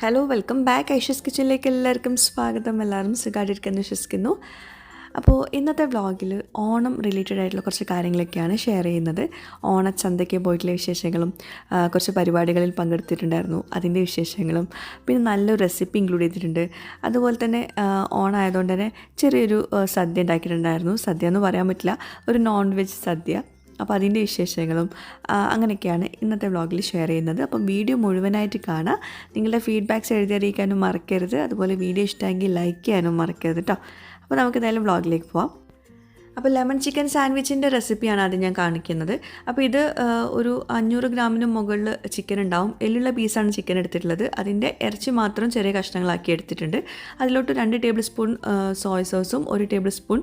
Hello welcome back Aisha's കിച്ചണിലേക്ക് എല്ലാവർക്കും സ്വാഗതം. എല്ലാവരും സുഖമായിട്ടിരിക്കുന്നു വിശ്വസിക്കുന്നു. അപ്പോൾ ഇന്നത്തെ വ്ളോഗിൽ ഓണം റിലേറ്റഡ് ആയിട്ടുള്ള കുറച്ച് കാര്യങ്ങളൊക്കെയാണ് ഷെയർ ചെയ്യുന്നത്. ഓണച്ചന്തയ്ക്ക് പോയിട്ടുള്ള വിശേഷങ്ങളും കുറച്ച് പരിപാടികളിൽ പങ്കെടുത്തിട്ടുണ്ടായിരുന്നു. അതിന്റെ വിശേഷങ്ങളും പിന്നെ നല്ലൊരു റെസിപ്പി ഇൻക്ലൂഡ് ചെയ്തിട്ടുണ്ട്. അതുപോലെ തന്നെ ഓണായതുകൊണ്ട് തന്നെ ചെറിയൊരു സദ്യ ഉണ്ടാക്കിയിട്ടുണ്ടായിരുന്നു. സദ്യ എന്ന് പറയാൻ പറ്റില്ല. ഒരു നോൺ വെജ് സദ്യ. അപ്പോൾ അതിന്റെ വിശേഷങ്ങളും അങ്ങനെയൊക്കെയാണ് ഇന്നത്തെ വ്ളോഗിൽ ഷെയർ ചെയ്യുന്നത്. അപ്പം വീഡിയോ മുഴുവനായിട്ട് കാണാം. നിങ്ങളുടെ ഫീഡ്ബാക്ക്സ് എഴുതി അറിയിക്കാനും മറക്കരുത്. അതുപോലെ വീഡിയോ ഇഷ്ടമെങ്കിൽ ലൈക്ക് ചെയ്യാനും മറക്കരുത് കേട്ടോ അപ്പോൾ നമുക്ക് എന്തായാലും വ്ളോഗിലേക്ക് പോവാം. അപ്പോൾ ലെമൺ ചിക്കൻ സാൻഡ്വിച്ചിന്റെ റെസിപ്പിയാണ് ആദ്യം ഞാൻ കാണിക്കുന്നത്. അപ്പോൾ ഇത് ഒരു അഞ്ഞൂറ് ഗ്രാമിന് മുകളിൽ ചിക്കൻ ഉണ്ടാവും. എല്ലുള്ള പീസാണ് ചിക്കൻ എടുത്തിട്ടുള്ളത്. അതിന്റെ ഇറച്ചി മാത്രം ചെറിയ കഷ്ണങ്ങളാക്കി എടുത്തിട്ടുണ്ട്. അതിലോട്ട് രണ്ട് ടേബിൾ സ്പൂൺ സോയ സോസും ഒരു ടേബിൾ സ്പൂൺ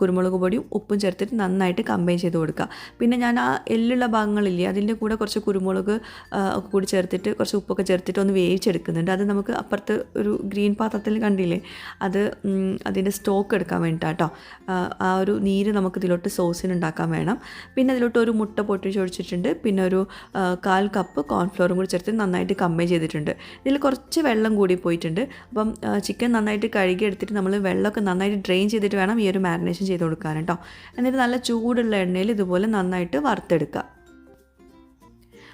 കുരുമുളക് പൊടിയും ഉപ്പും ചേർത്തിട്ട് നന്നായിട്ട് കമ്പൈൻ ചെയ്ത് കൊടുക്കുക. പിന്നെ ഞാൻ ആ എല്ലുള്ള ഭാഗങ്ങളില്ലേ അതിന്റെ കൂടെ കുറച്ച് കുരുമുളക് ഒക്കെ കൂടി ചേർത്തിട്ട് കുറച്ച് ഉപ്പൊക്കെ ചേർത്തിട്ട് ഒന്ന് വേവിച്ചെടുക്കുന്നുണ്ട്. അത് നമുക്ക് അപ്പുറത്ത് ഒരു ഗ്രീൻ പാത്രത്തിൽ കണ്ടില്ലേ അത് അതിന്റെ സ്റ്റോക്ക് എടുക്കാൻ വേണ്ടിയിട്ടാട്ടോ. ആ ഒരു നീര് നമുക്ക് ഇതിലോട്ട് സോസിന് ഉണ്ടാക്കാൻ വേണം. പിന്നെ അതിലോട്ട് ഒരു മുട്ട പൊട്ടിച്ച് ഒഴിച്ചിട്ടുണ്ട് പിന്നെ ഒരു കാൽ കപ്പ് കോൺഫ്ലോറും കൂടി ചേർത്ത് നന്നായിട്ട് കമ്പൈൻ ചെയ്തിട്ടുണ്ട്. ഇതിൽ കുറച്ച് വെള്ളം കൂടി പോയിട്ടുണ്ട്. അപ്പം ചിക്കൻ നന്നായിട്ട് കഴുകി എടുത്തിട്ട് നമ്മൾ വെള്ളമൊക്കെ നന്നായിട്ട് ഡ്രെയിൻ ചെയ്തിട്ട് വേണം ഈ ഒരു മാരിനേഷൻ ചെയ്ത് കൊടുക്കാൻ കേട്ടോ. എന്നിട്ട് നല്ല ചൂടുള്ള എണ്ണയിൽ ഇതുപോലെ നന്നായിട്ട് വറുത്തെടുക്കുക.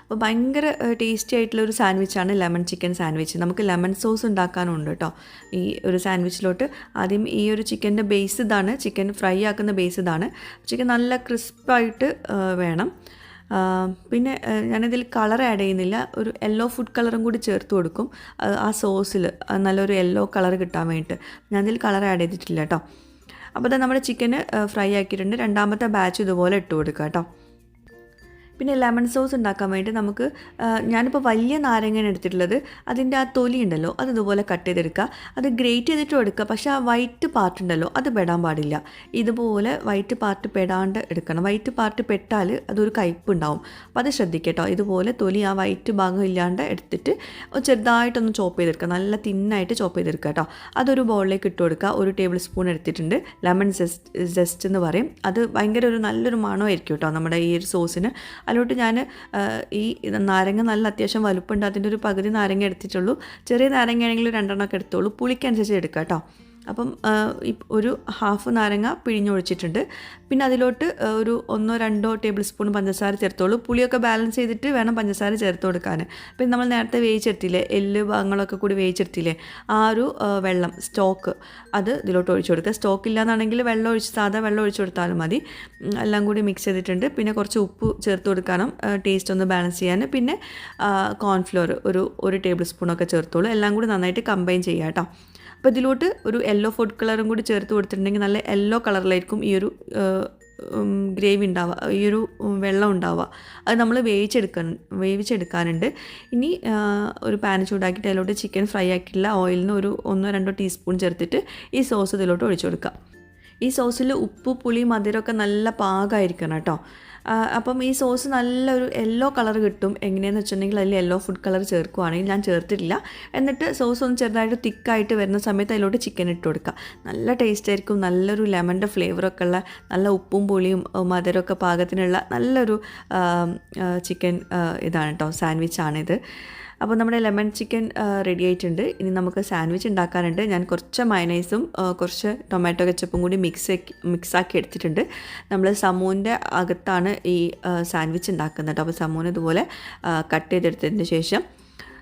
അപ്പോൾ ഭയങ്കര ടേസ്റ്റി ആയിട്ടുള്ള ഒരു സാൻഡ്വിച്ചാണ് ലെമൺ ചിക്കൻ സാൻഡ്വിച്ച്. നമുക്ക് ലെമൺ സോസ് ഉണ്ടാക്കാനുണ്ട് കേട്ടോ. ഈ ഒരു സാൻഡ്വിച്ചിലോട്ട്. ആദ്യം ഈ ഒരു ചിക്കന്റെ ബേസ് ഇതാണ്. ചിക്കൻ ഫ്രൈ ആക്കുന്ന ബേസ് ഇതാണ്. ചിക്കൻ നല്ല ക്രിസ്പായിട്ട് വേണം. പിന്നെ ഞാനിതിൽ കളർ ആഡ് ചെയ്യുന്നില്ല. ഒരു യെല്ലോ ഫുഡ് കളറും കൂടി ചേർത്ത് കൊടുക്കും. ആ, സോസിൽ നല്ലൊരു യെല്ലോ കളർ കിട്ടാൻ വേണ്ടിയിട്ട്. ഞാനിതിൽ കളർ ആഡ് ചെയ്തിട്ടില്ല കേട്ടോ. അപ്പോൾ നമ്മുടെ ചിക്കന് ഫ്രൈ ആക്കിയിട്ടുണ്ട്. രണ്ടാമത്തെ ബാച്ച് ഇതുപോലെ ഇട്ട് കൊടുക്കുക കേട്ടോ. പിന്നെ ലെമൺ സോസ് ഉണ്ടാക്കാൻ വേണ്ടി നമുക്ക് ഞാനിപ്പോൾ വലിയ നാരങ്ങയാണ് എടുത്തിട്ടുള്ളത്. അതിന്റെ ആ തൊലി ഉണ്ടല്ലോ അത് ഇതുപോലെ കട്ട് ചെയ്തെടുക്കുക. അത് ഗ്രേറ്റ് ചെയ്തിട്ടും എടുക്കുക പക്ഷേ ആ വൈറ്റ് പാർട്ട് ഉണ്ടല്ലോ അത് പെടാൻ പാടില്ല. ഇതുപോലെ വൈറ്റ് പാർട്ട് പെടാണ്ട് എടുക്കണം. വൈറ്റ് പാർട്ട് പെട്ടാൽ അതൊരു കയ്പ്പ് ഉണ്ടാവും. അപ്പോൾ അത് ശ്രദ്ധിക്കട്ടോ ഇതുപോലെ തൊലി ആ വൈറ്റ് ഭാഗം ഇല്ലാണ്ട് എടുത്തിട്ട് ചെറുതായിട്ടൊന്ന് ചോപ്പ് ചെയ്തെടുക്കുക. നല്ല തിന്നായിട്ട് ചോപ്പ് ചെയ്തെടുക്കുക കേട്ടോ. അതൊരു ബൗളിലേക്ക് ഇട്ട് കൊടുക്കുക. ഒരു ടേബിൾ സ്പൂൺ എടുത്തിട്ടുണ്ട്. ലെമൺ ജസ്റ്റ് ജസ്റ്റ് എന്ന് പറയും. അത് ഭയങ്കര ഒരു നല്ലൊരു മണമായിരിക്കും കേട്ടോ നമ്മുടെ ഈ ഒരു സോസിന് അതിലോട്ട് ഞാൻ ഈ നാരങ്ങ നല്ല അത്യാവശ്യം വലുപ്പമുണ്ട് അതിന്റെ ഒരു പകുതി നാരങ്ങ എടുത്തിട്ടുള്ളൂ. ചെറിയ നാരങ്ങയാണെങ്കിൽ രണ്ടെണ്ണമൊക്കെ എടുത്തോളൂ. പുളിക്കനുസരിച്ച് എടുക്കുക കേട്ടോ. അപ്പം ഒരു ഹാഫ് നാരങ്ങ പിഴിഞ്ഞൊഴിച്ചിട്ടുണ്ട്. പിന്നെ അതിലോട്ട് ഒരു ഒന്നോ രണ്ടോ ടേബിൾ സ്പൂൺ പഞ്ചസാര ചേർത്തോളൂ. പുളിയൊക്കെ ബാലൻസ് ചെയ്തിട്ട് വേണം പഞ്ചസാര ചേർത്ത് കൊടുക്കാൻ പിന്നെ നമ്മൾ നേരത്തെ വേവിച്ചെടുത്തില്ലേ എല്ല് ഭാഗങ്ങളൊക്കെ കൂടി വേവിച്ചെടുത്തില്ലേ ആ ഒരു വെള്ളം സ്റ്റോക്ക് അത് ഇതിലോട്ട് ഒഴിച്ചു കൊടുക്കുക. സ്റ്റോക്ക് ഇല്ലാന്നാണെങ്കിൽ വെള്ളം ഒഴിച്ച് സാധാ വെള്ളം ഒഴിച്ചു കൊടുത്താലും മതി. എല്ലാം കൂടി മിക്സ് ചെയ്തിട്ടുണ്ട്. പിന്നെ കുറച്ച് ഉപ്പ് ചേർത്ത് കൊടുക്കാനും ടേസ്റ്റ് ഒന്ന് ബാലൻസ് ചെയ്യാൻ. പിന്നെ കോൺഫ്ലോർ ഒരു ഒരു ടേബിൾ സ്പൂണൊക്കെ ചേർത്തോളൂ. എല്ലാം കൂടി നന്നായിട്ട് കമ്പൈൻ ചെയ്യാം കേട്ടോ. അപ്പോൾ ഇതിലോട്ട് ഒരു യെല്ലോ ഫുഡ് കളറും കൂടി ചേർത്ത് കൊടുത്തിട്ടുണ്ടെങ്കിൽ നല്ല യെല്ലോ കളറിലായിരിക്കും ഈ ഒരു ഗ്രേവി ഉണ്ടാവുക ഈ ഒരു വെള്ളം ഉണ്ടാവുക. അത് നമ്മൾ വേവിച്ചെടുക്കാൻ വേവിച്ചെടുക്കാനുണ്ട്. ഇനി ഒരു പാൻ ചൂടാക്കിയിട്ട് അതിലോട്ട് ചിക്കൻ ഫ്രൈ ആക്കിയിട്ടുള്ള ഓയിലിൽ നിന്ന് ഒരു ഒന്നോ രണ്ടോ ടീസ്പൂൺ ചേർത്തിട്ട് ഈ സോസ് ഇതിലോട്ട് ഒഴിച്ചു കൊടുക്കുക. ഈ സോസിൽ ഉപ്പ് പുളി മധുരമൊക്കെ നല്ല പാകമായിരിക്കണം കേട്ടോ. അപ്പം ഈ സോസ് നല്ലൊരു യെല്ലോ കളർ കിട്ടും. എങ്ങനെയാണെന്ന് വെച്ചിട്ടുണ്ടെങ്കിൽ അതിൽ യെല്ലോ ഫുഡ് കളർ ചേർക്കുവാണെങ്കിൽ ഞാൻ ചേർത്തിട്ടില്ല. എന്നിട്ട് സോസ് ഒന്ന് ചെറുതായിട്ട് തിക്കായിട്ട് വരുന്ന സമയത്ത് അതിലോട്ട് ചിക്കൻ ഇട്ട് കൊടുക്കുക നല്ല ടേസ്റ്റ് ആയിരിക്കും. നല്ലൊരു ലെമന്റെ ഫ്ലേവറൊക്കെ ഉള്ള നല്ല ഉപ്പും പുളിയും മധുരമൊക്കെ പാകത്തിനുള്ള നല്ലൊരു ചിക്കൻ ഇതാണ് കേട്ടോ സാൻഡ്വിച്ചാണിത് അപ്പോൾ നമ്മുടെ ലെമൺ ചിക്കൻ റെഡി ആയിട്ടുണ്ട്. ഇനി നമുക്ക് സാൻഡ്വിച്ച് ഉണ്ടാക്കാനുണ്ട്. ഞാൻ കുറച്ച് മയനൈസും കുറച്ച് ടൊമാറ്റോ കെച്ചപ്പും കൂടി മിക്സ് മിക്സാക്കി എടുത്തിട്ടുണ്ട്. നമ്മൾ സമൂന്റെ അകത്താണ് ഈ സാൻഡ്വിച്ച് ഉണ്ടാക്കുന്നത്. അപ്പോൾ സമൂന് ഇതുപോലെ കട്ട് ചെയ്തെടുത്തതിന് ശേഷം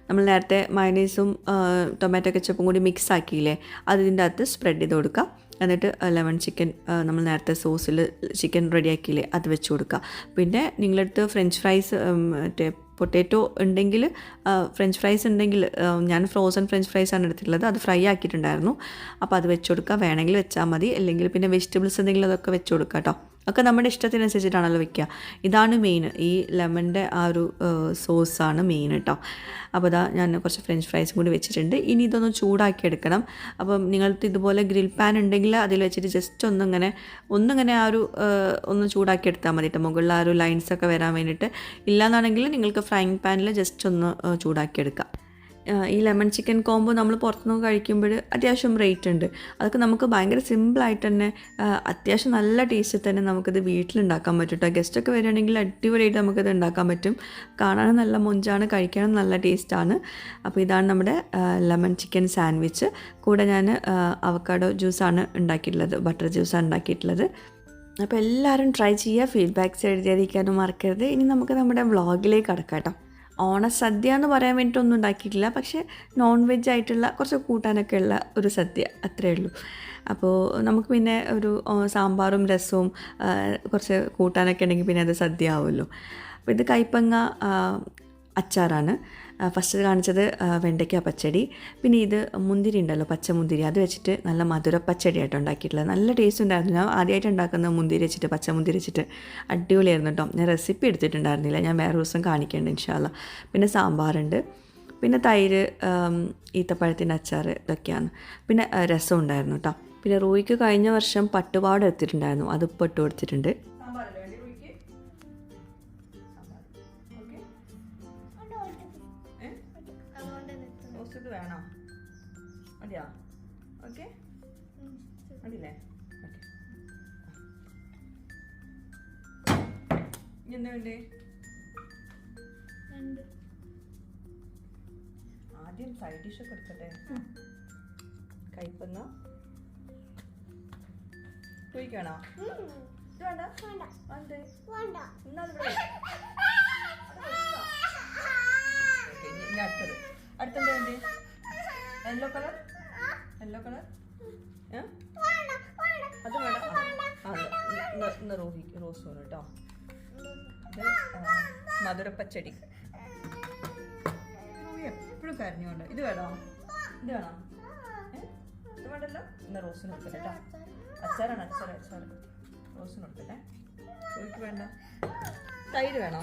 നമ്മൾ നേരത്തെ മയനൈസും ടൊമാറ്റോ കെച്ചപ്പും കൂടി മിക്സ് ആക്കിയില്ലേ അത് ഇതിന്റെ അകത്ത് സ്പ്രെഡ് ചെയ്ത് കൊടുക്കുക എന്നിട്ട് ലെമൺ ചിക്കൻ നമ്മൾ നേരത്തെ സോസിൽ ചിക്കൻ റെഡിയാക്കിയില്ലേ അത് വെച്ച് കൊടുക്കുക പിന്നെ നിങ്ങളടുത്ത് ഫ്രഞ്ച് ഫ്രൈസ് മറ്റേ പൊട്ടാറ്റോ ഉണ്ടെങ്കിൽ ഫ്രഞ്ച് ഫ്രൈസ് ഉണ്ടെങ്കിൽ ഞാൻ ഫ്രോസൺ ഫ്രഞ്ച് ഫ്രൈസ് ആണ് എടുത്തിട്ടുള്ളത്. അത് ഫ്രൈ ആക്കിയിട്ടുണ്ടായിരുന്നു. അപ്പോൾ അത് വെച്ച് കൊടുക്കുക. വേണമെങ്കിൽ വെച്ചാൽ മതി. അല്ലെങ്കിൽ പിന്നെ വെജിറ്റബിൾസ് എന്തെങ്കിലും അതൊക്കെ വെച്ച് കേട്ടോ. ഒക്കെ നമ്മുടെ ഇഷ്ടത്തിനനുസരിച്ചിട്ടാണല്ലോ വെക്കുക. ഇതാണ് മെയിൻ ഈ ലെമണിന്റെ ആ ഒരു സോസാണ് മെയിൻ കേട്ടോ അപ്പോൾ ഇതാ ഞാൻ കുറച്ച് ഫ്രഞ്ച് ഫ്രൈസും കൂടി വെച്ചിട്ടുണ്ട്. ഇനി ഇതൊന്ന് ചൂടാക്കി എടുക്കണം അപ്പം നിങ്ങൾക്ക് ഇതുപോലെ ഗ്രിൽ പാൻ ഉണ്ടെങ്കിൽ അതിൽ വെച്ചിട്ട് ജസ്റ്റ് ഒന്നിങ്ങനെ ഒന്നിങ്ങനെ ആ ഒരു ഒന്ന് ചൂടാക്കി എടുത്താൽ മതി കേട്ടോ മുകളിൽ ആ ഒരു ലൈൻസൊക്കെ വരാൻ വേണ്ടിയിട്ട്. ഇല്ലയെന്നാണെങ്കിൽ നിങ്ങൾക്ക് ഫ്രൈങ് പാനിൽ ജസ്റ്റ് ഒന്ന് ചൂടാക്കിയെടുക്കാം. ഈ ലെമൺ ചിക്കൻ കോംബോ നമ്മൾ പുറത്തുനിന്ന് കഴിക്കുമ്പോൾ അത്യാവശ്യം റേറ്റ് ഉണ്ട്. അതൊക്കെ നമുക്ക് ഭയങ്കര സിമ്പിളായിട്ട് തന്നെ അത്യാവശ്യം നല്ല ടേസ്റ്റിൽ തന്നെ നമുക്കിത് വീട്ടിലുണ്ടാക്കാൻ പറ്റും കേട്ടോ ഗസ്റ്റൊക്കെ വരികയാണെങ്കിൽ അടിപൊളിയായിട്ട് നമുക്കിത് ഉണ്ടാക്കാൻ പറ്റും. കാണാനും നല്ല മുഞ്ചാണ് കഴിക്കാനും നല്ല ടേസ്റ്റാണ് അപ്പോൾ ഇതാണ് നമ്മുടെ ലെമൺ ചിക്കൻ സാൻഡ്വിച്ച് കൂടെ ഞാൻ അവക്കാഡോ ജ്യൂസാണ് ഉണ്ടാക്കിയിട്ടുള്ളത് ബട്ടർ ജ്യൂസാണ് ഉണ്ടാക്കിയിട്ടുള്ളത്. അപ്പോൾ എല്ലാവരും ട്രൈ ചെയ്യുക ഫീഡ്ബാക്ക്സ് എഴുതിയാതിരിക്കാനും മറക്കരുത്. ഇനി നമുക്ക് നമ്മുടെ വ്ളോഗിലേക്ക് കടക്കാം കേട്ടോ ഓണസദ്യ എന്ന് പറയാൻ വേണ്ടിയിട്ടൊന്നും ഉണ്ടാക്കിയിട്ടില്ല. പക്ഷേ നോൺ വെജ് ആയിട്ടുള്ള കുറച്ച് കൂട്ടാനൊക്കെ ഉള്ള ഒരു സദ്യ അത്രയേ ഉള്ളൂ. അപ്പോൾ നമുക്ക് പിന്നെ ഒരു സാമ്പാറും രസവും കുറച്ച് കൂട്ടാനൊക്കെ ഉണ്ടെങ്കിൽ പിന്നെ അത് സദ്യ ആവുമല്ലോ. അപ്പോൾ ഇത് കൈപ്പങ്ങ അച്ചാറാണ്. ഫസ്റ്റ് കാണിച്ചത് വെണ്ടയ്ക്ക പച്ചടി. പിന്നെ ഇത് മുന്തിരി ഉണ്ടല്ലോ പച്ചമുന്തിരി അത് വെച്ചിട്ട് നല്ല മധുര ഉണ്ടാക്കിയിട്ടുള്ളത്. നല്ല ടേസ്റ്റ് ഉണ്ടായിരുന്നു. ഞാൻ ആദ്യമായിട്ട് ഉണ്ടാക്കുന്ന മുന്തിരി വെച്ചിട്ട് പച്ചമുന്തിരി വെച്ചിട്ട് അടിപൊളിയായിരുന്നു കേട്ടോ. ഞാൻ റെസിപ്പി എടുത്തിട്ടുണ്ടായിരുന്നില്ല. ഞാൻ വേറെ ദിവസം കാണിക്കേണ്ട ഇൻഷാല്ല പിന്നെ സാമ്പാറുണ്ട്. പിന്നെ തൈര് ഈത്തപ്പഴത്തിന്റെ അച്ചാർ ഇതൊക്കെയാണ്. പിന്നെ രസം ഉണ്ടായിരുന്നു കേട്ടോ. പിന്നെ റോയിക്ക് കഴിഞ്ഞ വർഷം പട്ടുപാട് എടുത്തിട്ടുണ്ടായിരുന്നു. അതിപ്പോൾ ഇട്ട് കൊടുത്തിട്ടുണ്ട്. എന്താ വേണ്ടേ ആദ്യം സൈഡ് ഡിഷ് ഒക്കെ എടുക്കട്ടെ. കൈപ്പങ്ങ ചോദിക്കണോ ഇത് വേണ്ട. വേണ്ട. വേണ്ട? എന്നാ അത് ഇവിടെ? വെക്ക്. ഓക്കേ, ഇനി- അടുത്തത്. അടുത്തെന്താ വേണ്ടേ? യെല്ലോ കളർ യെല്ലോ കളർ അത് വേണം ആ, റോസ് വേണം കേട്ടോ. ഇത് മധുരപ്പച്ചടി എപ്പോഴും കരഞ്ഞുകൊണ്ട് ഇത് വേണോ? ഇത് വേണോ? ഇത് വേണ്ടല്ലോ? ഇന്ന് റോസിന് കൊടുക്കട്ടെ കേട്ടോ അച്ചാറാണ് അച്ചാറ് അച്ചാറ്. റോസിന് റോഹിക്ക് വേണ്ട. തൈര് വേണോ?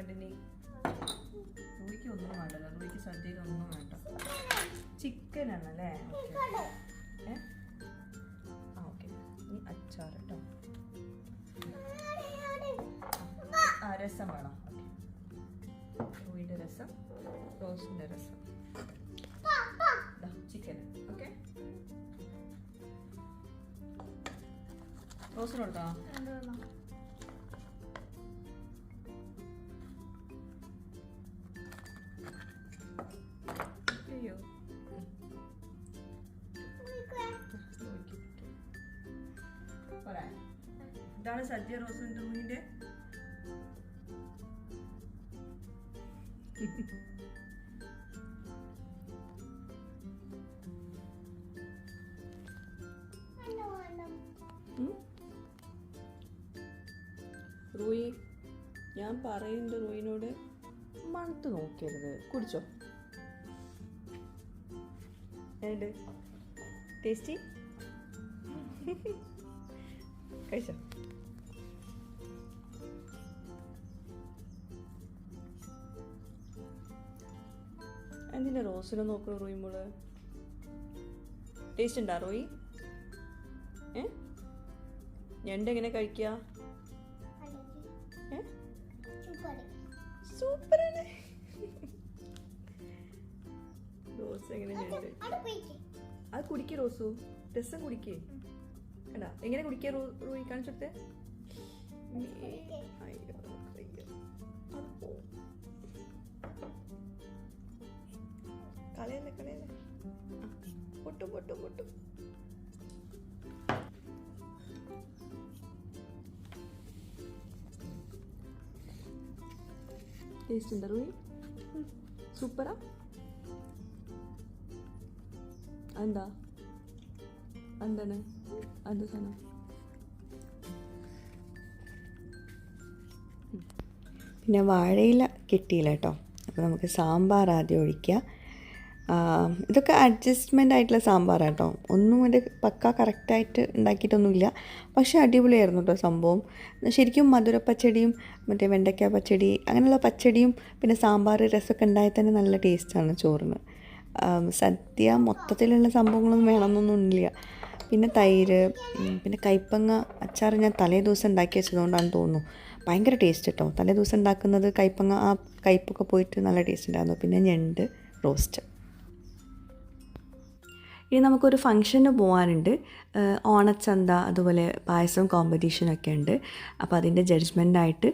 എന്താ വേണ്ട റൂയിക്ക് ഒന്നും വേണ്ടല്ലോ റൂയിക്ക് സദ്യയിൽ ഒന്നും വേണ്ട. ചിക്കൻ ആണല്ലേ ഏ? ആ ഓക്കെ. നീ അച്ചാർ കേട്ടോ ആ രസം വേണം. റൂയിന്റെ രസം റോസിന്റെ രസം. Chicken okay. റോസിന് ഇതാണ് സദ്യ റോസും ഉം? റൂയി ഞാൻ പറയുന്നുണ്ട് റൂയിനോട്. മണത്ത് നോക്കരുത് കുടിച്ചോ. ടേസ്റ്റി കഴിച്ചോ? എന്തിനാ റോസിനെ നോക്കണു റോയി മോൾ? ടേസ്റ്റ് ഉണ്ടാ റോയി? ഏ? ഞണ്ട് എങ്ങനെ കഴിക്കുക സൂപ്പറാണ്. റോസ് എങ്ങനെ ഞണ്ട്? അത് കുടിക്കേ റോസു. രസം കുടിക്കേ. കണ്ടാ? എങ്ങനെ കുടിക്കുക റോയി? കാണിച്ചെടുത്തേ അയ്യോ അത് പോവും. കളയല്ലേ കളയല്ലേ പൊട്ടും പൊട്ടും പൊട്ടും. ടേസ്റ്റ് ഉണ്ടോ റൂയി? സൂപ്പറാ. എന്താ എന്താണ് എന്താ സാധനം? പിന്നെ വാഴയില കിട്ടിയില്ല കേട്ടോ. അപ്പോൾ നമുക്ക് സാമ്പാർ ആദ്യം ഒഴിക്കുക ഇതൊക്കെ അഡ്ജസ്റ്റ്മെന്റ് ആയിട്ടുള്ള സാമ്പാർ കേട്ടോ ഒന്നും ഇത് പക്ക കറക്റ്റായിട്ട് ഉണ്ടാക്കിയിട്ടൊന്നുമില്ല. പക്ഷേ അടിപൊളിയായിരുന്നു കേട്ടോ സംഭവം. ശരിക്കും മധുര പച്ചടിയും മറ്റേ വെണ്ടയ്ക്ക പച്ചടി അങ്ങനെയുള്ള പച്ചടിയും പിന്നെ സാമ്പാർ രസമൊക്കെ ഉണ്ടായാൽ തന്നെ നല്ല ടേസ്റ്റാണ് ചോറിന്. സദ്യ മൊത്തത്തിലുള്ള സംഭവങ്ങളൊന്നും വേണമെന്നൊന്നും ഇല്ല. പിന്നെ തൈര് പിന്നെ കൈപ്പങ്ങ അച്ചാർ ഞാൻ തലേ ദിവസം ഉണ്ടാക്കി വെച്ചതുകൊണ്ടാണെന്ന് തോന്നുന്നു. ഭയങ്കര ടേസ്റ്റ് കേട്ടോ തലേ ദിവസം ഉണ്ടാക്കുന്നത് കൈപ്പങ്ങ ആ കയ്പ്പൊക്കെ പോയിട്ട് നല്ല ടേസ്റ്റ് ഉണ്ടായിരുന്നു. പിന്നെ ഞണ്ട് റോസ്റ്റ്. ഇനി നമുക്കൊരു ഫംഗ്ഷന് പോകാനുണ്ട് ഓണച്ചന്ത അതുപോലെ പായസം കോമ്പറ്റീഷനൊക്കെ ഉണ്ട്. അപ്പോൾ അതിന്റെ ജഡ്ജ്മെന്റായിട്ട്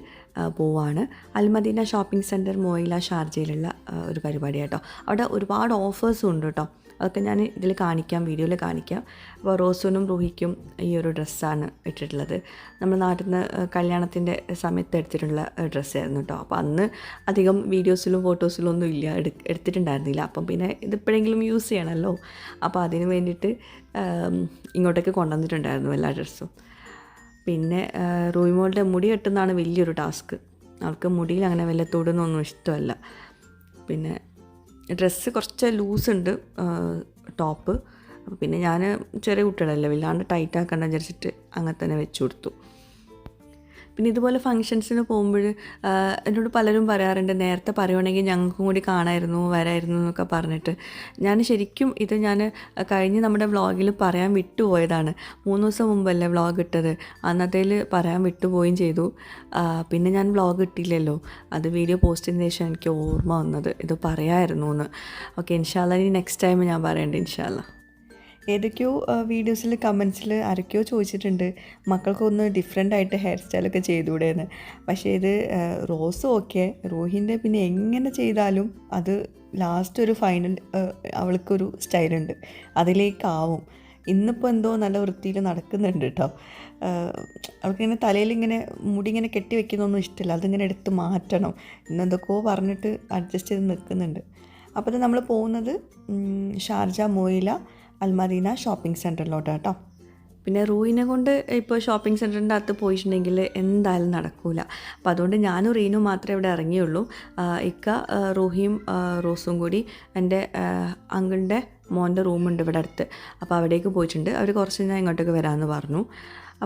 പോവാണ്. അൽമദീന ഷോപ്പിംഗ് സെന്റർ മോയില ഷാർജയിലുള്ള ഒരു പരിപാടി അവിടെ ഒരുപാട് ഓഫേഴ്സും ഉണ്ട് കേട്ടോ അതൊക്കെ ഞാൻ ഇതിൽ കാണിക്കാം വീഡിയോയിൽ കാണിക്കാം. അപ്പോൾ റോസുനും റൂഹിക്കും ഈ ഒരു ഡ്രസ്സാണ് ഇട്ടിട്ടുള്ളത്. നമ്മൾ നാട്ടിൽ നിന്ന് കല്യാണത്തിന്റെ സമയത്ത് എടുത്തിട്ടുള്ള ഡ്രസ്സായിരുന്നു കേട്ടോ. അപ്പോൾ അന്ന് അധികം വീഡിയോസിലും ഫോട്ടോസിലും ഒന്നും ഇല്ല എടു എടുത്തിട്ടുണ്ടായിരുന്നില്ല. അപ്പം പിന്നെ ഇതിപ്പോഴെങ്കിലും യൂസ് ചെയ്യണമല്ലോ. അപ്പോൾ അതിന് വേണ്ടിയിട്ട് ഇങ്ങോട്ടേക്ക് കൊണ്ടുവന്നിട്ടുണ്ടായിരുന്നു എല്ലാ ഡ്രസ്സും. പിന്നെ റൂയിമോളുടെ മുടി കെട്ടുന്നതാണ് വലിയൊരു ടാസ്ക്. അവൾക്ക് മുടിയിൽ അങ്ങനെ വല്ല തൊടുന്നൊന്നും ഇഷ്ടമല്ല. പിന്നെ ഡ്രസ്സ് കുറച്ച് ഉണ്ട് ടോപ്പ്. പിന്നെ ഞാൻ ചെറിയ കുട്ടികളല്ലേ വല്ലാണ്ട് ടൈറ്റ് ആക്കണ്ട വിചാരിച്ചിട്ട് അങ്ങനെ തന്നെ വെച്ച് കൊടുത്തു. പിന്നെ ഇതുപോലെ ഫങ്ഷൻസിന് പോകുമ്പോൾ എന്നോട് പലരും പറയാറുണ്ട് നേരത്തെ പറയുവാണെങ്കിൽ ഞങ്ങൾക്കും കൂടി കാണായിരുന്നു വരായിരുന്നു എന്നൊക്കെ പറഞ്ഞിട്ട്. ഞാൻ ശരിക്കും ഇത് ഞാൻ കഴിഞ്ഞ് നമ്മുടെ വ്ളോഗിൽ പറയാൻ വിട്ടുപോയതാണ്. മൂന്ന് ദിവസം മുമ്പല്ലേ വ്ളോഗ് ഇട്ടത്. അന്നത്തേൽ പറയാൻ വിട്ടുപോവുകയും ചെയ്തു. പിന്നെ ഞാൻ വ്ളോഗ് ഇട്ടില്ലല്ലോ. അത് വീഡിയോ പോസ്റ്റ് ചെയ്തതിന് ശേഷം എനിക്ക് ഓർമ്മ വന്നത് ഇത് പറയായിരുന്നു എന്ന്. ഓക്കെ ഇൻഷാല്ല ഇനി നെക്സ്റ്റ് ടൈം ഞാൻ പറയണ്ട ഇൻഷാല്ല ഏതൊക്കെയോ വീഡിയോസിൽ കമൻസിൽ ആരൊക്കെയോ ചോദിച്ചിട്ടുണ്ട്. മക്കൾക്കൊന്ന് ഡിഫറെന്റ് ആയിട്ട് ഹെയർ സ്റ്റൈലൊക്കെ ചെയ്തുകൂടെയെന്ന് പക്ഷേ ഇത് റോസും ഓക്കെ. റോഹിന്റെ പിന്നെ എങ്ങനെ ചെയ്താലും അത് ലാസ്റ്റ് ഒരു ഫൈനൽ അവൾക്കൊരു സ്റ്റൈലുണ്ട് അതിലേക്കാവും. ഇന്നിപ്പോൾ എന്തോ നല്ല വൃത്തിയിൽ നടക്കുന്നുണ്ട് കേട്ടോ അവൾക്കിങ്ങനെ തലയിൽ ഇങ്ങനെ മുടി ഇങ്ങനെ കെട്ടി വെക്കുന്നൊന്നും ഇഷ്ടമില്ല അതിങ്ങനെ എടുത്ത് മാറ്റണം. ഇന്നെന്തൊക്കെയോ പറഞ്ഞിട്ട് അഡ്ജസ്റ്റ് ചെയ്ത് നിൽക്കുന്നുണ്ട്. അപ്പോൾ നമ്മൾ പോകുന്നത് Sharjah Muwaileh Al Madina shopping സെന്ററിലോട്ട് കേട്ടോ. പിന്നെ റൂയിനെ കൊണ്ട് ഇപ്പോൾ ഷോപ്പിംഗ് സെന്ററിന്റെ അകത്ത് പോയിട്ടുണ്ടെങ്കിൽ എന്തായാലും നടക്കൂല. അപ്പോൾ അതുകൊണ്ട് ഞാനും റീനും മാത്രമേ ഇവിടെ ഇറങ്ങിയുള്ളൂ. ഇക്ക റൂഹിയും റോസും കൂടി എന്റെ അങ്കിളിന്റെ മോന്റെ റൂമുണ്ട് ഇവിടെ അടുത്ത്. അപ്പോൾ അവിടേക്ക് പോയിട്ടുണ്ട്. അവർ കുറച്ച് കഴിഞ്ഞാൽ ഇങ്ങോട്ടേക്ക് വരാമെന്ന് പറഞ്ഞു.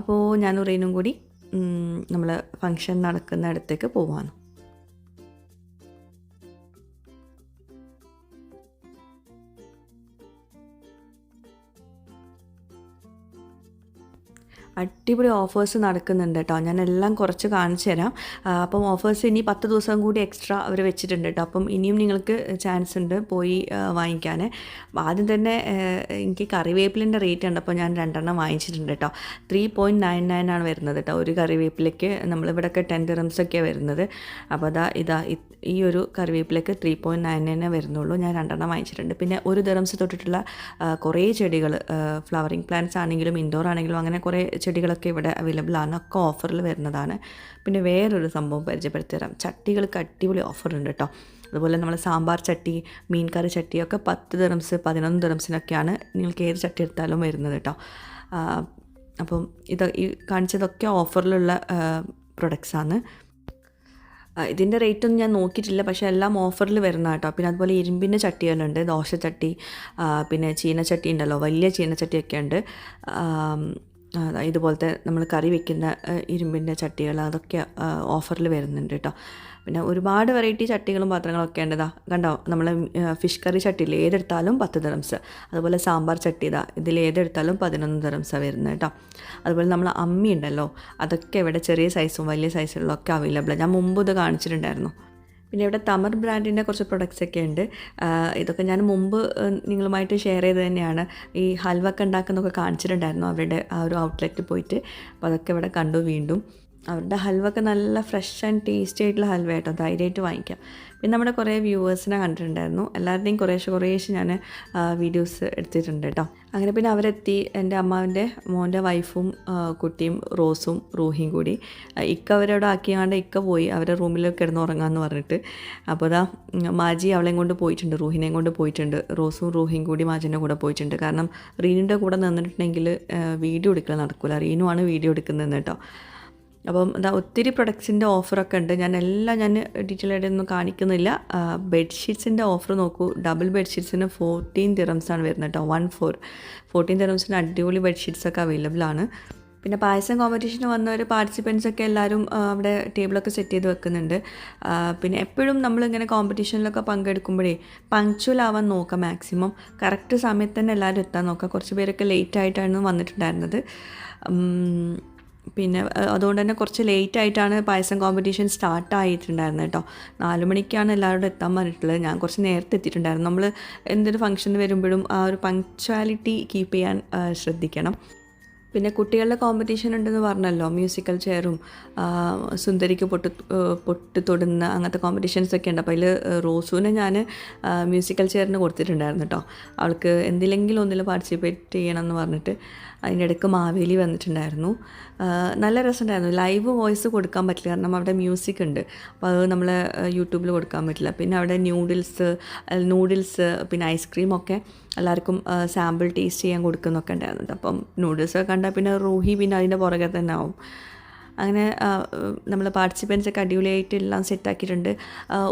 അപ്പോൾ ഞാനും റീനും കൂടി നമ്മൾ ഫങ്ഷൻ നടക്കുന്ന ഇടത്തേക്ക് പോവാണ്. അടിപൊളി ഓഫേഴ്സ് നടക്കുന്നുണ്ട് കേട്ടോ ഞാൻ എല്ലാം കുറച്ച് കാണിച്ചു തരാം അപ്പം ഓഫേഴ്സ് ഇനി പത്ത് ദിവസം കൂടി എക്സ്ട്രാ അവർ വെച്ചിട്ടുണ്ട് കേട്ടോ അപ്പം ഇനിയും നിങ്ങൾക്ക് ചാൻസ് ഉണ്ട് പോയി വാങ്ങിക്കാൻ ആദ്യം തന്നെ എനിക്ക് കറിവേപ്പിലിന്റെ റേറ്റ് ഉണ്ട് അപ്പോൾ ഞാൻ രണ്ടെണ്ണം വാങ്ങിച്ചിട്ടുണ്ട് കേട്ടോ ത്രീ പോയിന്റ് നയൻ നയൻ ആണ് വരുന്നത് കേട്ടോ ഒരു കറിവേപ്പിലയ്ക്ക് നമ്മളിവിടെയൊക്കെ ടെൻ ഒക്കെ വരുന്നത്. അപ്പോൾ അതാ ഇതാ ഈ ഒരു കറിവേപ്പിലേക്ക് ത്രീ പോയിന്റ് നയൻ നയനെ വരുന്നുള്ളൂ. ഞാൻ രണ്ടെണ്ണം വാങ്ങിച്ചിട്ടുണ്ട്. പിന്നെ ഒരു ദിറംസ് തൊട്ടിട്ടുള്ള കുറേ ചെടികൾ ഫ്ലവറിങ് പ്ലാന്റ്സ് ആണെങ്കിലും ഇൻഡോർ ആണെങ്കിലും അങ്ങനെ കുറേ ചെടികളൊക്കെ ഇവിടെ അവൈലബിൾ ആണ്. ഒക്കെ ഓഫറിൽ വരുന്നതാണ്. പിന്നെ വേറൊരു സംഭവം പരിചയപ്പെടുത്തി തരാം ചട്ടികൾക്ക് അടിപൊളി ഓഫറുണ്ട് കേട്ടോ അതുപോലെ നമ്മൾ സാമ്പാർ ചട്ടി മീൻ കറി ചട്ടിയൊക്കെ പത്ത് ദിറംസ് പതിനൊന്ന് ദിറംസിനൊക്കെയാണ് നിങ്ങൾക്ക് ഏത് ചട്ടി എടുത്താലും വരുന്നത് കേട്ടോ അപ്പം ഇത് ഈ കാണിച്ചതൊക്കെ ഓഫറിലുള്ള പ്രൊഡക്ട്സാണ് ഇതിന്റെ റേറ്റ് ഒന്നും ഞാൻ നോക്കിയിട്ടില്ല. പക്ഷേ എല്ലാം ഓഫറിൽ വരുന്ന കേട്ടോ പിന്നെ അതുപോലെ ഇരുമ്പിന്റെ ചട്ടികളുണ്ട് ചട്ടി പിന്നെ ചീനച്ചട്ടി ഉണ്ടല്ലോ. വലിയ ചീനച്ചട്ടിയൊക്കെ ഉണ്ട്. ഇതുപോലത്തെ നമ്മൾ കറി വെക്കുന്ന ഇരുമ്പിന്റെ ചട്ടികൾ അതൊക്കെ ഓഫറിൽ വരുന്നുണ്ട് കേട്ടോ പിന്നെ ഒരുപാട് വെറൈറ്റി ചട്ടികളും പാത്രങ്ങളൊക്കെ ഉണ്ട് കണ്ടോ? നമ്മൾ ഫിഷ് കറി ചട്ടിയിൽ ഏതെടുത്താലും പത്ത് ദിറംസ് അതുപോലെ സാമ്പാർ ചട്ടി ഇതാ ഇതിൽ ഏതെടുത്താലും പതിനൊന്ന് ദിറംസാണ് വരുന്നത് കേട്ടോ അതുപോലെ നമ്മൾ അമ്മി ഉണ്ടല്ലോ അതൊക്കെ ഇവിടെ ചെറിയ സൈസും വലിയ സൈസുകളിലൊക്കെ അവൈലബിൾ ഞാൻ മുമ്പ് ഇത് കാണിച്ചിട്ടുണ്ടായിരുന്നു. പിന്നെ ഇവിടെ തമർ ബ്രാൻഡിന്റെ കുറച്ച് പ്രൊഡക്ട്സ് ഒക്കെ ഉണ്ട്. ഇതൊക്കെ ഞാൻ മുമ്പ് നിങ്ങളുമായിട്ട് ഷെയർ ചെയ്ത് തന്നെയാണ്. ഈ ഹൽവ ഒക്കെ ഉണ്ടാക്കുന്നൊക്കെ കാണിച്ചിട്ടുണ്ടായിരുന്നു അവരുടെ ആ ഒരു ഔട്ട്ലെറ്റിൽ പോയിട്ട്. അപ്പോൾ അതൊക്കെ ഇവിടെ കണ്ടു വീണ്ടും. അവരുടെ ഹൽവൊക്കെ നല്ല ഫ്രഷ് ആൻഡ് ടേസ്റ്റി ആയിട്ടുള്ള ഹൽവ കേട്ടോ. ധൈര്യമായിട്ട് വാങ്ങിക്കാം. പിന്നെ നമ്മുടെ കുറേ വ്യൂവേഴ്സിനെ കണ്ടിട്ടുണ്ടായിരുന്നു. എല്ലാവരുടെയും കുറേശ്ശെ കുറേശ്ശെ ഞാൻ വീഡിയോസ് എടുത്തിട്ടുണ്ട് കേട്ടോ. അങ്ങനെ പിന്നെ അവരെത്തി. എന്റെ അമ്മാവിന്റെ മോന്റെ വൈഫും കുട്ടിയും റോസും റൂഹിയും കൂടി. ഇക്ക അവരോട് ആക്കിയാണ്ട് ഇക്ക പോയി. അവരെ റൂമിൽ കിടന്ന് ഉറങ്ങാമെന്ന് പറഞ്ഞിട്ട്. അപ്പോൾ അതാ മാജി അവളെയും കൊണ്ട് പോയിട്ടുണ്ട്. റൂഹിനെയും കൊണ്ട് പോയിട്ടുണ്ട്. റോസും റൂഹിയും കൂടി മാജിന്റെ കൂടെ പോയിട്ടുണ്ട്. കാരണം റീനിന്റെ കൂടെ നിന്നിട്ടുണ്ടെങ്കിൽ വീഡിയോ എടുക്കൽ നടക്കില്ല റീനുവാണ് വീഡിയോ എടുക്കുന്നത് കേട്ടോ. അപ്പം എന്താ ഒത്തിരി പ്രൊഡക്ട്സിന്റെ ഓഫറൊക്കെ ഉണ്ട്. ഞാൻ എല്ലാം ഞാൻ ഡീറ്റെയിൽ ആയിട്ടൊന്നും കാണിക്കുന്നില്ല. ബെഡ്ഷീറ്റ്സിന്റെ ഓഫർ നോക്കൂ. ഡബിൾ ബെഡ്ഷീറ്റ്സിന് ഫോർട്ടീൻ ആണ് വരുന്നത് കേട്ടോ. വൺ ഫോർ ഫോർട്ടീൻ തിറംസിന് അടിപൊളി ബെഡ്ഷീറ്റ്സൊക്കെ അവൈലബിൾ ആണ്. പിന്നെ പായസം കോമ്പറ്റീഷന് വന്നവർ പാർട്ടിസിപ്പൻസ് ഒക്കെ എല്ലാവരും അവിടെ ടേബിളൊക്കെ സെറ്റ് ചെയ്ത് വെക്കുന്നുണ്ട്. പിന്നെ എപ്പോഴും നമ്മളിങ്ങനെ കോമ്പറ്റീഷനിലൊക്കെ പങ്കെടുക്കുമ്പോഴേ പങ്ക്ച്വൽ ആവാൻ നോക്കാം മാക്സിമം കറക്റ്റ് സമയത്ത് തന്നെ എല്ലാവരും എത്താൻ നോക്കാം. കുറച്ച് പേരൊക്കെ ലേറ്റ് ആയിട്ടാണ് വന്നിട്ടുണ്ടായിരുന്നത്. പിന്നെ അതുകൊണ്ട് തന്നെ കുറച്ച് ലേറ്റ് ആയിട്ടാണ് പായസം കോമ്പറ്റീഷൻ സ്റ്റാർട്ട് ആയിട്ടുണ്ടായിരുന്നത് കേട്ടോ. നാല് മണിക്കാണ് എല്ലാവരോടും എത്താൻ പറഞ്ഞിട്ടുള്ളത്. ഞാൻ കുറച്ച് നേരത്തെ എത്തിയിട്ടുണ്ടായിരുന്നു. നമ്മൾ എന്തൊരു ഫംഗ്ഷൻ വരുമ്പോഴും ആ ഒരു പങ്ക്ച്വാലിറ്റി കീപ്പ് ചെയ്യാൻ ശ്രദ്ധിക്കണം. പിന്നെ കുട്ടികളുടെ കോമ്പറ്റീഷൻ ഉണ്ടെന്ന് പറഞ്ഞല്ലോ. മ്യൂസിക്കൽ ചെയറും സുന്ദരിക്ക് പൊട്ട് പൊട്ട് തൊടുന്ന അങ്ങനത്തെ കോമ്പറ്റീഷൻസ് ഒക്കെ ഉണ്ട്. അപ്പോൾ അതിൽ റോസുവിനെ ഞാൻ മ്യൂസിക്കൽ ചെയറിന് കൊടുത്തിട്ടുണ്ടായിരുന്നു കേട്ടോ. അവൾക്ക് എന്തിലെങ്കിലും ഒന്നിൽ പാർട്ടിസിപ്പേറ്റ് ചെയ്യണം എന്ന് പറഞ്ഞിട്ട് അതിന്റെ ഇടയ്ക്ക് മാവേലി വന്നിട്ടുണ്ടായിരുന്നു. നല്ല രസമുണ്ടായിരുന്നു. ലൈവ് വോയിസ് കൊടുക്കാൻ പറ്റില്ല. കാരണം അവിടെ മ്യൂസിക് ഉണ്ട്. അപ്പോൾ അത് നമ്മൾ യൂട്യൂബിൽ കൊടുക്കാൻ പറ്റില്ല. പിന്നെ അവിടെ ന്യൂഡിൽസ് നൂഡിൽസ് പിന്നെ ഐസ്ക്രീം ഒക്കെ എല്ലാവർക്കും സാമ്പിൾ ടേസ്റ്റ് ചെയ്യാൻ കൊടുക്കുന്നൊക്കെ ഉണ്ടായിരുന്നു. അപ്പം നൂഡിൽസ് കണ്ടാൽ പിന്നെ റൂഹി പിന്നെ അതിന്റെ പുറകെ തന്നെ ആവും. അങ്ങനെ നമ്മൾ പാർട്ടിസിപ്പൻസ് ഒക്കെ അടിപൊളിയായിട്ട് എല്ലാം സെറ്റാക്കിയിട്ടുണ്ട്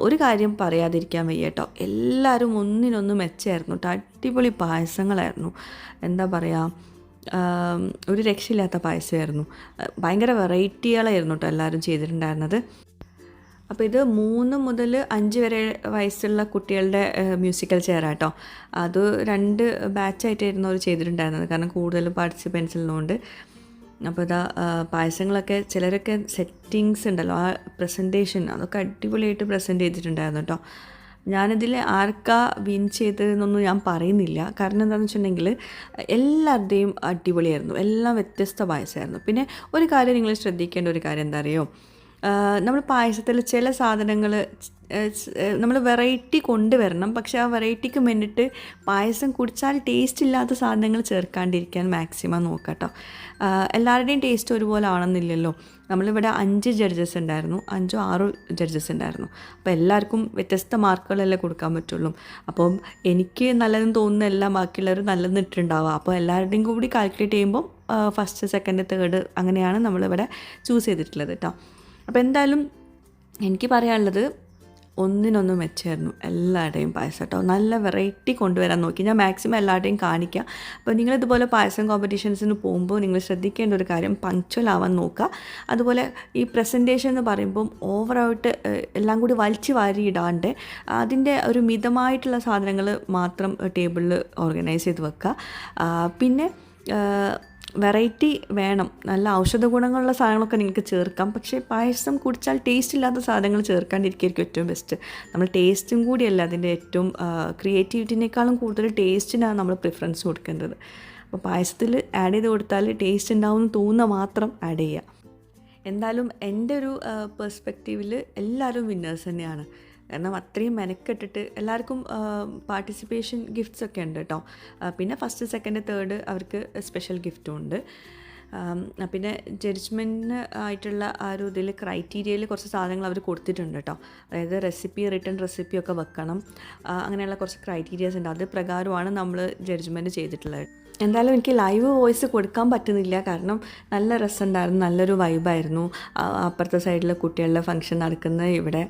ഒരു കാര്യം പറയാതിരിക്കാൻ വയ്യ കേട്ടോ. എല്ലാവരും ഒന്നിനൊന്ന് മെച്ചമായിരുന്നു കേട്ടോ അടിപൊളി പായസങ്ങളായിരുന്നു. എന്താ പറയുക ഒരു രക്ഷയില്ലാത്ത പായസമായിരുന്നു. ഭയങ്കര വെറൈറ്റികളായിരുന്നു കേട്ടോ എല്ലാവരും ചെയ്തിട്ടുണ്ടായിരുന്നത്. അപ്പോൾ ഇത് മൂന്ന് മുതൽ അഞ്ച് വരെ വയസ്സുള്ള കുട്ടികളുടെ മ്യൂസിക്കൽ ചെയർ ആട്ടോ അത് രണ്ട് ബാച്ചായിട്ടായിരുന്നു അവർ ചെയ്തിട്ടുണ്ടായിരുന്നത്. കാരണം കൂടുതലും പാർട്ടിസിപ്പൻസ് ഉള്ളതുകൊണ്ട്. അപ്പോൾ ഇതാ പായസങ്ങളൊക്കെ ചിലരൊക്കെ സെറ്റിങ്സ് ഉണ്ടല്ലോ. ആ പ്രസന്റേഷൻ അതൊക്കെ അടിപൊളിയായിട്ട് പ്രസന്റ് ചെയ്തിട്ടുണ്ടായിരുന്നു കേട്ടോ. ഞാനിതിൽ ആർക്കാ വിൻ ചെയ്തതെന്നൊന്നും ഞാൻ പറയുന്നില്ല. കാരണം എന്താണെന്ന് വെച്ചിട്ടുണ്ടെങ്കിൽ എല്ലാവരുടെയും അടിപൊളിയായിരുന്നു. എല്ലാം വ്യത്യസ്ത വയസ്സായിരുന്നു പിന്നെ ഒരു കാര്യം നിങ്ങൾ ശ്രദ്ധിക്കേണ്ട ഒരു കാര്യം എന്താ അറിയോ? നമ്മൾ പായസത്തിൽ ചില സാധനങ്ങൾ നമ്മൾ വെറൈറ്റി കൊണ്ടുവരണം. പക്ഷേ ആ വെറൈറ്റിക്ക് വേണ്ടിയിട്ട് പായസം കുടിച്ചാൽ ടേസ്റ്റ് ഇല്ലാത്ത സാധനങ്ങൾ ചേർക്കാണ്ടിരിക്കാൻ മാക്സിമം നോക്കട്ടോ എല്ലാവരുടെയും ടേസ്റ്റ് ഒരുപോലെ ആണെന്നില്ലല്ലോ. നമ്മളിവിടെ അഞ്ച് ജഡ്ജസ് ഉണ്ടായിരുന്നു. അഞ്ചോ ആറോ ജഡ്ജസ് ഉണ്ടായിരുന്നു. അപ്പോൾ എല്ലാവർക്കും വ്യത്യസ്ത മാർക്കുകളല്ലേ കൊടുക്കാൻ പറ്റുള്ളൂ. അപ്പം എനിക്ക് നല്ലതെന്ന് തോന്നുന്ന എല്ലാം ബാക്കിയുള്ളവർ നല്ലതെന്ന് ഇട്ടിട്ടുണ്ടാവുക. അപ്പോൾ എല്ലാവരുടെയും കൂടി കാൽക്കുലേറ്റ് ചെയ്യുമ്പോൾ ഫസ്റ്റ് സെക്കൻഡ് തേർഡ് അങ്ങനെയാണ് നമ്മളിവിടെ ചൂസ് ചെയ്തിട്ടുള്ളത് കേട്ടോ അപ്പോൾ എന്തായാലും എനിക്ക് പറയാനുള്ളത് ഒന്നിനൊന്ന് മെച്ചമായിരുന്നു എല്ലാവരുടെയും പായസം കേട്ടോ. നല്ല വെറൈറ്റി കൊണ്ടുവരാൻ നോക്കി. ഞാൻ മാക്സിമം എല്ലാവരുടെയും കാണിക്കാം. അപ്പോൾ നിങ്ങൾ ഇതുപോലെ പായസം കോമ്പറ്റീഷൻസിന് പോകുമ്പോൾ നിങ്ങൾ ശ്രദ്ധിക്കേണ്ട ഒരു കാര്യം പങ്ക്ച്വൽ ആവാൻ നോക്കുക. അതുപോലെ ഈ പ്രസന്റേഷൻ എന്ന് പറയുമ്പം ഓവറായിട്ട് എല്ലാം കൂടി വലിച്ചു വാരി ഇടാണ്ട് അതിന്റെ ഒരു മിതമായിട്ടുള്ള സാധനങ്ങൾ മാത്രം ടേബിളിൽ ഓർഗനൈസ് ചെയ്ത് വെക്കുക. പിന്നെ വെറൈറ്റി വേണം. നല്ല ഔഷധ ഗുണങ്ങളുള്ള സാധനങ്ങളൊക്കെ നിങ്ങൾക്ക് ചേർക്കാം. പക്ഷേ പായസം കുടിച്ചാൽ ടേസ്റ്റ് ഇല്ലാത്ത സാധനങ്ങൾ ചേർക്കാണ്ടിരിക്കുകയായിരിക്കും ഏറ്റവും ബെസ്റ്റ് നമ്മൾ ടേസ്റ്റും കൂടിയല്ല അതിന്റെ ഏറ്റവും ക്രിയേറ്റിവിറ്റിനേക്കാളും കൂടുതൽ ടേസ്റ്റിനാണ് നമ്മൾ പ്രിഫറൻസ് കൊടുക്കേണ്ടത്. അപ്പോൾ പായസത്തിൽ ആഡ് ചെയ്ത് കൊടുത്താൽ ടേസ്റ്റ് ഉണ്ടാവും എന്ന് തോന്നുന്ന മാത്രം ആഡ് ചെയ്യുക. എന്തായാലും എന്റെ ഒരു പെർസ്പെക്റ്റീവിൽ എല്ലാവരും വിന്നേഴ്സ് തന്നെയാണ്. കാരണം അത്രയും മെനക്കെട്ടിട്ട് എല്ലാവർക്കും പാർട്ടിസിപ്പേഷൻ ഗിഫ്റ്റ്സ് ഒക്കെ ഉണ്ട് കേട്ടോ പിന്നെ ഫസ്റ്റ് സെക്കൻഡ് തേർഡ് അവർക്ക് സ്പെഷ്യൽ ഗിഫ്റ്റും ഉണ്ട്. പിന്നെ ജഡ്ജ്മെന്റിന് ആയിട്ടുള്ള ആ ഒരു ഇതിൽ ക്രൈറ്റീരിയയിൽ കുറച്ച് സാധനങ്ങൾ അവർ കൊടുത്തിട്ടുണ്ട് കേട്ടോ അതായത് റെസിപ്പി റിട്ടേൺ റെസിപ്പി ഒക്കെ വെക്കണം. അങ്ങനെയുള്ള കുറച്ച് ക്രൈറ്റീരിയാസ് ഉണ്ട്. അത് പ്രകാരമാണ് നമ്മൾ ജഡ്ജ്മെന്റ് ചെയ്തിട്ടുള്ളത്. എന്തായാലും എനിക്ക് ലൈവ് വോയിസ് കൊടുക്കാൻ പറ്റുന്നില്ല. കാരണം നല്ല രസമുണ്ടായിരുന്നു നല്ലൊരു വൈബായിരുന്നു അപ്പുറത്തെ സൈഡിലെ കുട്ടികളുടെ ഫംഗ്ഷൻ നടക്കുന്ന ഇവിടെ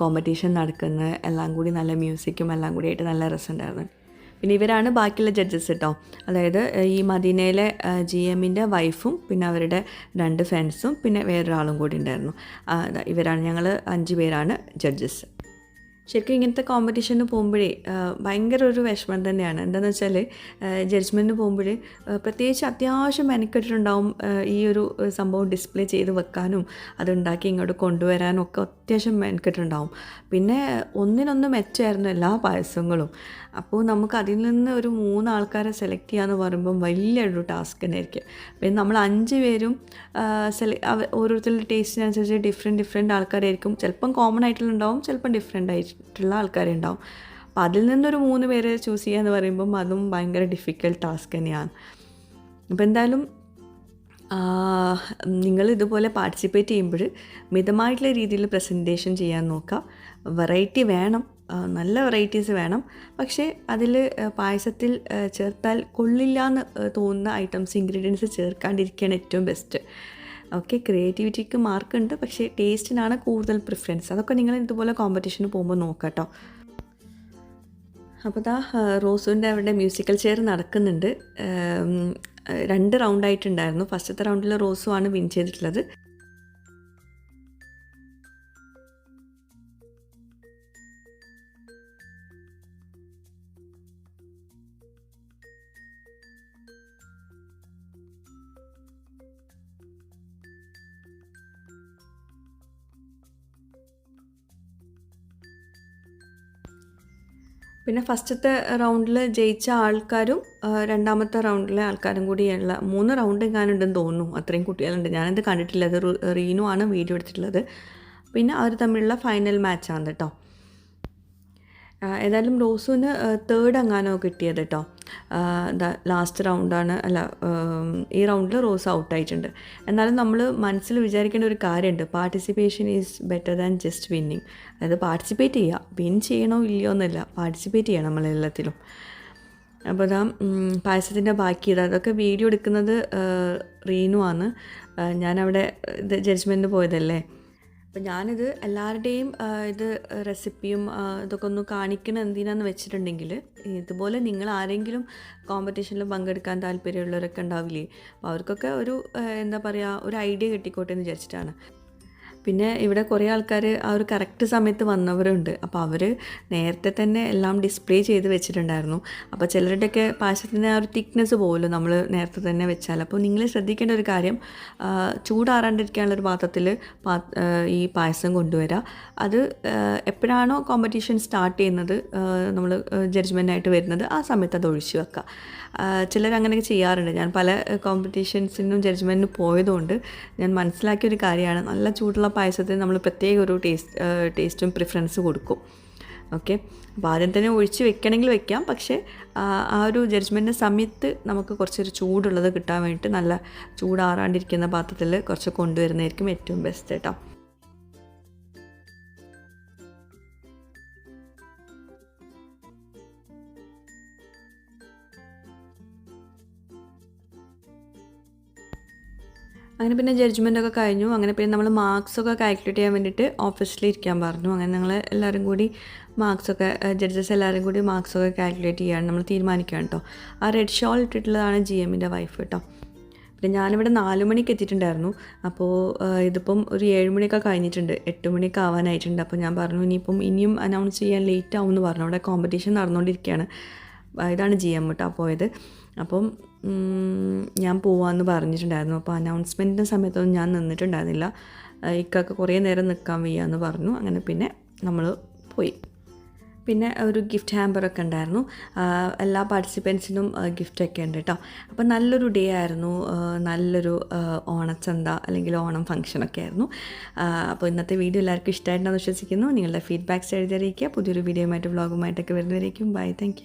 കോമ്പറ്റീഷൻ നടക്കുന്ന എല്ലാം കൂടി നല്ല മ്യൂസിക്കും എല്ലാം കൂടി ആയിട്ട് നല്ല രസമുണ്ടായിരുന്നു. പിന്നെ ഇവരാണ് ബാക്കിയുള്ള ജഡ്ജസ് കേട്ടോ അതായത് ഈ മദീനയിലെ ജി എമ്മിന്റെ വൈഫും പിന്നെ അവരുടെ രണ്ട് ഫ്രണ്ട്സും പിന്നെ വേറൊരാളും കൂടി ഉണ്ടായിരുന്നു. ഇവരാണ് ഞങ്ങൾ അഞ്ച് പേരാണ് ജഡ്ജസ് ശരിക്കും ഇങ്ങനത്തെ കോമ്പറ്റീഷന് പോകുമ്പോഴേ ഭയങ്കര ഒരു വിഷമം തന്നെയാണ്. എന്താണെന്ന് വെച്ചാൽ ജഡ്ജ്മെന്റിന് പോകുമ്പോൾ പ്രത്യേകിച്ച് അത്യാവശ്യം മെനക്കെട്ടിട്ടുണ്ടാവും ഈ ഒരു സംഭവം ഡിസ്പ്ലേ ചെയ്ത് വെക്കാനും അതുണ്ടാക്കി ഇങ്ങോട്ട് കൊണ്ടുവരാനും ഒക്കെ അത്യാവശ്യം മെനക്കെട്ടുണ്ടാവും പിന്നെ ഒന്നിനൊന്ന് മെച്ചമായിരുന്നു എല്ലാ പായസങ്ങളും. അപ്പോൾ നമുക്ക് അതിൽ നിന്ന് ഒരു മൂന്ന് ആൾക്കാരെ സെലക്ട് ചെയ്യാന്ന് പറയുമ്പം വലിയൊരു ടാസ്ക് തന്നെ ആയിരിക്കും പിന്നെ നമ്മൾ അഞ്ച് പേരും സെല ഓരോരുത്തരുടെ ടേസ്റ്റിനനുസരിച്ച് ഡിഫറെന്റ് ഡിഫറെന്റ് ആൾക്കാരായിരിക്കും. ചിലപ്പം കോമൺ ആയിട്ടുണ്ടാവും ചിലപ്പം ഡിഫറെന്റ് ആയിട്ടുള്ള ആൾക്കാരുണ്ടാവും. അപ്പോൾ അതിൽ നിന്നൊരു മൂന്ന് പേരെ ചൂസ് ചെയ്യുക എന്ന് പറയുമ്പം അതും ഭയങ്കര ഡിഫിക്കൽട്ട് ടാസ്ക് തന്നെയാണ്. അപ്പോൾ എന്തായാലും നിങ്ങൾ ഇതുപോലെ പാർട്ടിസിപ്പേറ്റ് ചെയ്യുമ്പോൾ മിതമായിട്ടുള്ള രീതിയിൽ പ്രസന്റേഷൻ ചെയ്യാൻ നോക്കുക. വെറൈറ്റി വേണം. നല്ല വെറൈറ്റീസ് വേണം. പക്ഷേ അതിൽ പായസത്തിൽ ചേർത്താൽ കൊള്ളില്ല എന്ന് തോന്നുന്ന ഐറ്റംസ് ഇൻഗ്രീഡിയൻസ് ചേർക്കാണ്ടിരിക്കുകയാണ് ഏറ്റവും ബെസ്റ്റ് ഓക്കെ ക്രിയേറ്റിവിറ്റിക്ക് മാർക്കുണ്ട് പക്ഷേ ടേസ്റ്റിനാണ് കൂടുതൽ പ്രിഫറൻസ് അതൊക്കെ നിങ്ങൾ ഇതുപോലെ കോമ്പറ്റീഷന് പോകുമ്പോൾ നോക്കാം കേട്ടോ അപ്പോൾ ദാ റോസുവിന്റെ അവിടെ മ്യൂസിക്കൽ ചെയർ നടക്കുന്നുണ്ട്. രണ്ട് റൗണ്ടായിട്ടുണ്ടായിരുന്നു ഫസ്റ്റത്തെ റൗണ്ടിൽ റോസു ആണ് വിൻ ചെയ്തിട്ടുള്ളത്. പിന്നെ ഫസ്റ്റത്തെ റൗണ്ടിൽ ജയിച്ച ആൾക്കാരും രണ്ടാമത്തെ റൗണ്ടിലെ ആൾക്കാരും കൂടിയുള്ള മൂന്ന് റൗണ്ട് എങ്ങാനുണ്ടെന്ന് തോന്നുന്നു. അത്രയും കുട്ടികളുണ്ട്. ഞാനത് കണ്ടിട്ടില്ല. അത് റീനു ആണ് വീഡിയോ എടുത്തിട്ടുള്ളത്. പിന്നെ അവർ തമ്മിലുള്ള ഫൈനൽ മാച്ചാണ് കേട്ടോ. ഏതായാലും റോസുവിന് തേർഡ് അങ്ങാനോ കിട്ടിയത് കേട്ടോ ലാസ്റ്റ് റൗണ്ടാണ് അല്ല ഈ റൗണ്ടിൽ റോസ് ഔട്ടായിട്ടുണ്ട് എന്നാലും നമ്മൾ മനസ്സിൽ വിചാരിക്കേണ്ട ഒരു കാര്യമുണ്ട് participation is better than just winning അതായത് പാർട്ടിസിപ്പേറ്റ് ചെയ്യുക വിൻ ചെയ്യണോ ഇല്ലയോ എന്നല്ല. പാർട്ടിസിപ്പേറ്റ് ചെയ്യണം നമ്മളെല്ലാത്തിലും അപ്പോൾ ഇതാ പായസത്തിന്റെ ബാക്കി ഇത്. അതൊക്കെ വീഡിയോ എടുക്കുന്നത് റീനു ആണ്. ഞാനവിടെ ഇത് ജഡ്ജ്മെന്റ് പോയതല്ലേ? അപ്പം ഞാനിത് എല്ലാവരുടെയും ഇത് റെസിപ്പിയും ഇതൊക്കെ ഒന്ന് കാണിക്കണം എന്തിനാന്ന് വെച്ചിട്ടുണ്ടെങ്കിൽ ഇതുപോലെ നിങ്ങൾ ആരെങ്കിലും കോമ്പറ്റീഷനിൽ പങ്കെടുക്കാൻ താല്പര്യമുള്ളവരൊക്കെ ഉണ്ടാവില്ലേ? അപ്പോൾ അവർക്കൊക്കെ ഒരു എന്താ പറയുക ഒരു ഐഡിയ കിട്ടിക്കോട്ടെ എന്ന് വിചാരിച്ചിട്ടാണ്. പിന്നെ ഇവിടെ കുറേ ആൾക്കാർ ആ ഒരു കറക്റ്റ് സമയത്ത് വന്നവരുണ്ട്. അപ്പോൾ അവർ നേരത്തെ തന്നെ എല്ലാം ഡിസ്പ്ലേ ചെയ്ത് വെച്ചിട്ടുണ്ടായിരുന്നു. അപ്പോൾ ചിലരുടെയൊക്കെ പായസത്തിന്റെ ആ ഒരു തിക്നെസ് പോലും നമ്മൾ നേരത്തെ തന്നെ വെച്ചാൽ അപ്പോൾ നിങ്ങൾ ശ്രദ്ധിക്കേണ്ട ഒരു കാര്യം ചൂടാറാണ്ടിരിക്കാനുള്ളൊരു പാത്രത്തിൽ പാ ഈ പായസം കൊണ്ടുവരിക അത് എപ്പോഴാണോ കോമ്പറ്റീഷൻ സ്റ്റാർട്ട് ചെയ്യുന്നത് നമ്മൾ ജഡ്ജ്മെന്റായിട്ട് വരുന്നത് ആ സമയത്ത് അത് ഒഴിച്ചു വെക്കുക ചിലർ അങ്ങനെയൊക്കെ ചെയ്യാറുണ്ട്. ഞാൻ പല കോമ്പറ്റീഷൻസിനും ജഡ്ജ്മെന്റിനും പോയതുകൊണ്ട് ഞാൻ മനസ്സിലാക്കിയ ഒരു കാര്യമാണ് നല്ല ചൂടുള്ള പായസത്തിന് നമ്മൾ പ്രത്യേക ഒരു ടേസ്റ്റ് ടേസ്റ്റും പ്രിഫറൻസ് കൊടുക്കും. ഓക്കെ അപ്പോൾ ആദ്യം തന്നെ ഒഴിച്ച് വെക്കണമെങ്കിൽ വെക്കാം. പക്ഷേ ആ, ഒരു ജഡ്ജ്മെന്റിന്റെ സമയത്ത് നമുക്ക് കുറച്ചൊരു ചൂടുള്ളത് കിട്ടാൻ വേണ്ടിയിട്ട് നല്ല ചൂടാറാണ്ടിരിക്കുന്ന പാത്രത്തിൽ കുറച്ച് കൊണ്ടുവരുന്നതായിരിക്കും ഏറ്റവും ബെസ്റ്റ് കേട്ടോ അങ്ങനെ പിന്നെ ജഡ്ജ്മെന്റ് ഒക്കെ കഴിഞ്ഞു. അങ്ങനെ പിന്നെ നമ്മൾ മാർക്സ് ഒക്കെ കാൽക്കുലേറ്റ് ചെയ്യാൻ വേണ്ടിയിട്ട് ഓഫീസിൽ ഇരിക്കാൻ പറഞ്ഞു. അങ്ങനെ ഞങ്ങൾ എല്ലാവരും കൂടി മാർക്സ് ഒക്കെ ജഡ്ജസ് എല്ലാവരും കൂടി മാർക്സ് ഒക്കെ കാൽക്കുലേറ്റ് ചെയ്യാൻ നമ്മൾ തീരുമാനിക്കുകയാണ് കേട്ടോ ആ റെഡ് ഷോൾ ഇട്ടിട്ടുള്ളതാണ് ജി എമ്മിന്റെ വൈഫ് കേട്ടോ പിന്നെ ഞാനിവിടെ നാല് മണിക്ക് എത്തിയിട്ടുണ്ടായിരുന്നു. അപ്പോൾ ഇതിപ്പം ഒരു ഏഴ് മണിയൊക്കെ കഴിഞ്ഞിട്ടുണ്ട്. എട്ട് മണിയൊക്കെ ആവാനായിട്ടുണ്ട്. അപ്പോൾ ഞാൻ പറഞ്ഞു ഇനിയിപ്പം ഇനിയും അനൗൺസ് ചെയ്യാൻ ലേറ്റ് ആവും എന്ന് പറഞ്ഞു. അവിടെ കോമ്പറ്റീഷൻ നടന്നുകൊണ്ടിരിക്കുകയാണ് ഇതാണ് ജി എം കേട്ടോ പോയത്. അപ്പം ഞാൻ പോവാമെന്ന് പറഞ്ഞിട്ടുണ്ടായിരുന്നു. അപ്പോൾ അനൗൺസ്മെന്റിന്റെ സമയത്തൊന്നും ഞാൻ നിന്നിട്ടുണ്ടായിരുന്നില്ല. ഇക്കൊക്കെ കുറേ നേരം നിൽക്കാൻ വയ്യ എന്ന് പറഞ്ഞു. അങ്ങനെ പിന്നെ നമ്മൾ പോയി. പിന്നെ ഒരു ഗിഫ്റ്റ് ഹാമ്പറൊക്കെ ഉണ്ടായിരുന്നു. എല്ലാ പാർട്ടിസിപ്പൻസിനും ഗിഫ്റ്റൊക്കെ ഉണ്ട് കേട്ടോ അപ്പോൾ നല്ലൊരു ഡേ ആയിരുന്നു. നല്ലൊരു ഓണച്ചന്ത അല്ലെങ്കിൽ ഓണം ഫംഗ്ഷനൊക്കെ ആയിരുന്നു. അപ്പോൾ ഇന്നത്തെ വീഡിയോ എല്ലാവർക്കും ഇഷ്ടമായിട്ടുണ്ടെന്ന് വിശ്വസിക്കുന്നു. നിങ്ങളുടെ ഫീഡ്ബാക്ക്സ് എഴുതിയിരിക്കുക പുതിയൊരു വീഡിയോയുമായിട്ട് വ്ളോഗുമായിട്ടൊക്കെ വരുന്നവരേക്കും. Bye thank